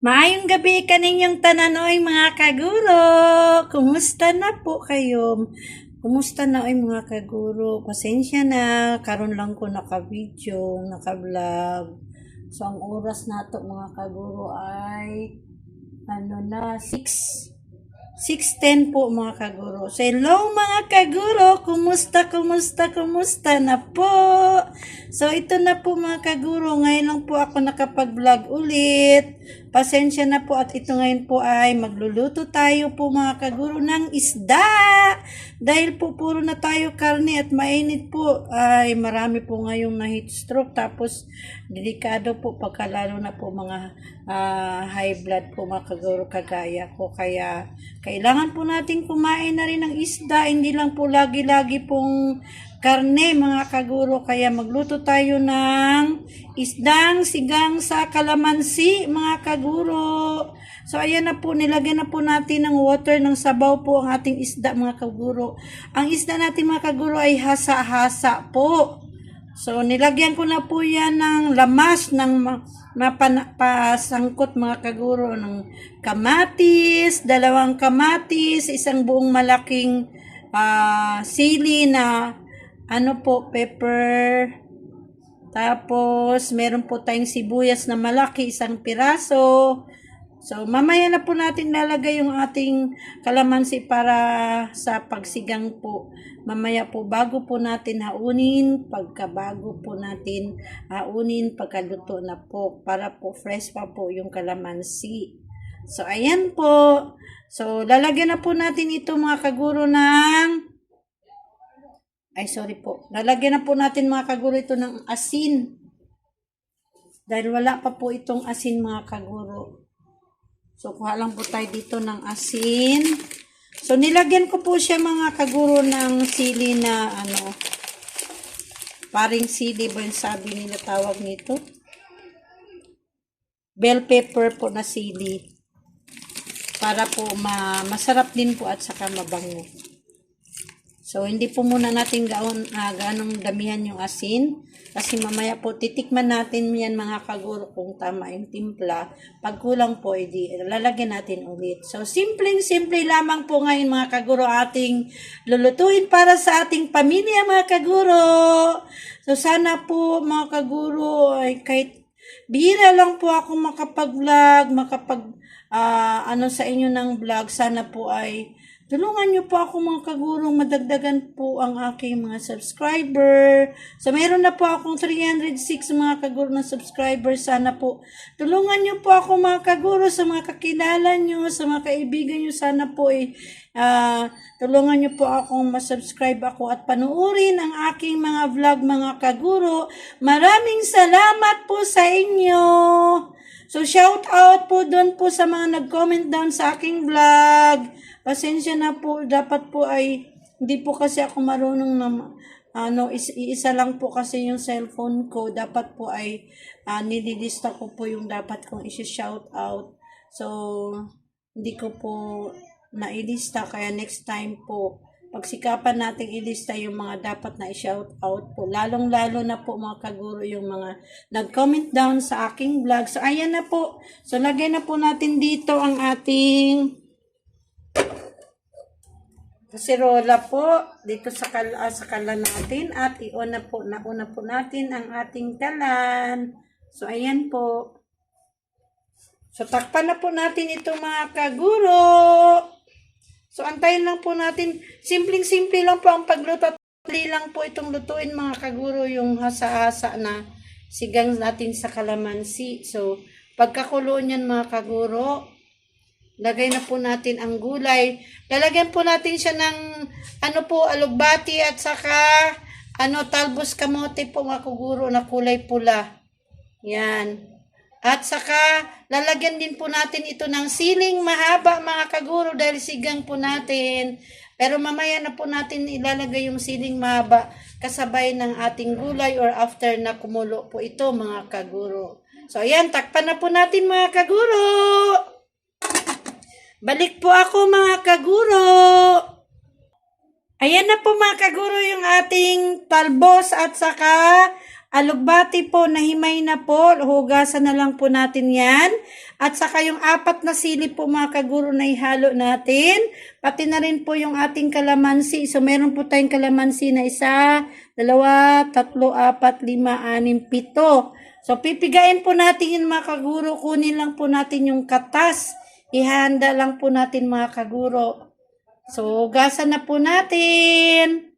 Maayong gabi kaninyong tananoy mga kaguro. Kumusta na po kayo? Kumusta na ay mga kaguro? Pasensya na, karon lang ko naka-video, naka-vlog. So ang oras nato mga kaguro ay ano na 6 6.10 po mga kaguro. So hello mga kaguro, kumusta, kumusta, kumusta na po? So ito na po mga kaguro, ngayon lang po ako nakapag-vlog ulit. Pasensya na po at ito ngayon po ay magluluto tayo po mga kaguro ng isda. Dahil po puro na tayo karne at mainit po ay marami po ngayong na heat stroke tapos delikado po pagkalalo na po mga ah, high blood po mga kaguro kagaya ko. Kaya kailangan po natin kumain na rin ng isda, hindi lang po lagi-lagi pong karne mga kaguro. Kaya magluto tayo ng isdang sigang sa kalamansi mga kaguro. So ayan na po, nilagyan na po natin ng water ng sabaw po ang ating isda mga kaguro. Ang isda natin mga kaguro ay hasa-hasa po. So, nilagyan ko na po yan ng lamas ng ma- mapasangkot mga kaguro ng kamatis, dalawang kamatis, isang buong malaking ah, sili na ano po, pepper, tapos meron po tayong sibuyas na malaki, isang piraso. So, mamaya na po natin lalagay yung ating kalamansi para sa pagsigang po. Mamaya po, bago po natin haunin, pagkabago po natin haunin, pagkaluto na po, para po fresh pa po yung kalamansi. So, ayan po. So, lalagyan na po natin ito mga kaguro ng ay, sorry po. Lalagyan na po natin mga kaguro ito ng asin. Dahil wala pa po itong asin mga kaguro. So, kuha lang po tayo dito ng asin. So, nilagyan ko po siya mga kaguro ng sili na ano, paring sili ba yung sabi nila tawag nito? Bell pepper po na sili. Para po ma masarap din po at saka mabango. So, hindi po muna natin gaon, uh, ganong damihan yung asin. Kasi mamaya po, titikman natin yan mga kaguro kung tama yung timpla. Pag kulang po, edi, lalagyan natin ulit. So, simpleng-simple lamang po ngayon mga kaguro ating lulutuin para sa ating pamilya mga kaguro. So, sana po mga kaguro ay kahit bihira lang po ako makapag-vlog, makapag ah, ano sa inyo ng vlog. Sana po ay Tulungan niyo po ako mga kagurong madagdagan po ang aking mga subscriber. So, meron na po akong 306 mga kaguro na subscriber. Sana po, tulungan niyo po ako mga kaguro sa mga kakilala niyo, sa mga kaibigan niyo. Sana po eh, ah, tulungan niyo po akong masubscribe ako at panuorin ang aking mga vlog mga kaguro. Maraming salamat po sa inyo. So, shout out po doon po sa mga nag-comment down sa aking vlog. Pasensya na po, dapat po ay, hindi po kasi ako marunong na, ano, is, isa lang po kasi yung cellphone ko. Dapat po ay, uh, nililista ko po yung dapat kong isi-shout out. So, hindi ko po nailista, kaya next time po, pagsikapan natin ilista yung mga dapat na i-shout out po. Lalong-lalo na po mga kaguro yung mga nag-comment down sa aking vlog. So, ayan na po. So, lagay na po natin dito ang ating kasirola po dito sa kal ah, sa kalan natin at ion na po nauna po natin ang ating kalan. So, ayan po. So, takpan na po natin ito mga kaguro. So, antayin lang po natin. Simpleng-simple lang po ang pagluto. Dali lang po itong lutuin mga kaguro yung hasa-hasa na sigang natin sa kalamansi. So, pagkakulo niyan mga kaguro, lagay na po natin ang gulay. Lalagyan po natin siya ng ano po, alugbati at saka ano, talbos kamote po mga kaguro na kulay pula. Yan. At saka, lalagyan din po natin ito ng siling mahaba mga kaguro dahil sigang po natin. Pero mamaya na po natin ilalagay yung siling mahaba kasabay ng ating gulay or after na kumulo po ito mga kaguro. So ayan, takpan na po natin mga kaguro. Balik po ako mga kaguro. Ayan na po mga kaguro yung ating talbos at saka Alugbati po, nahimay na po. Hugasan na lang po natin yan. At saka yung apat na sili po mga kaguro na ihalo natin. Pati na rin po yung ating kalamansi. So meron po tayong kalamansi na isa, dalawa, tatlo, apat, lima, anim, pito. So pipigain po natin yung mga kaguro. Kunin lang po natin yung katas. Ihanda lang po natin mga kaguro. So, hugasan na po natin.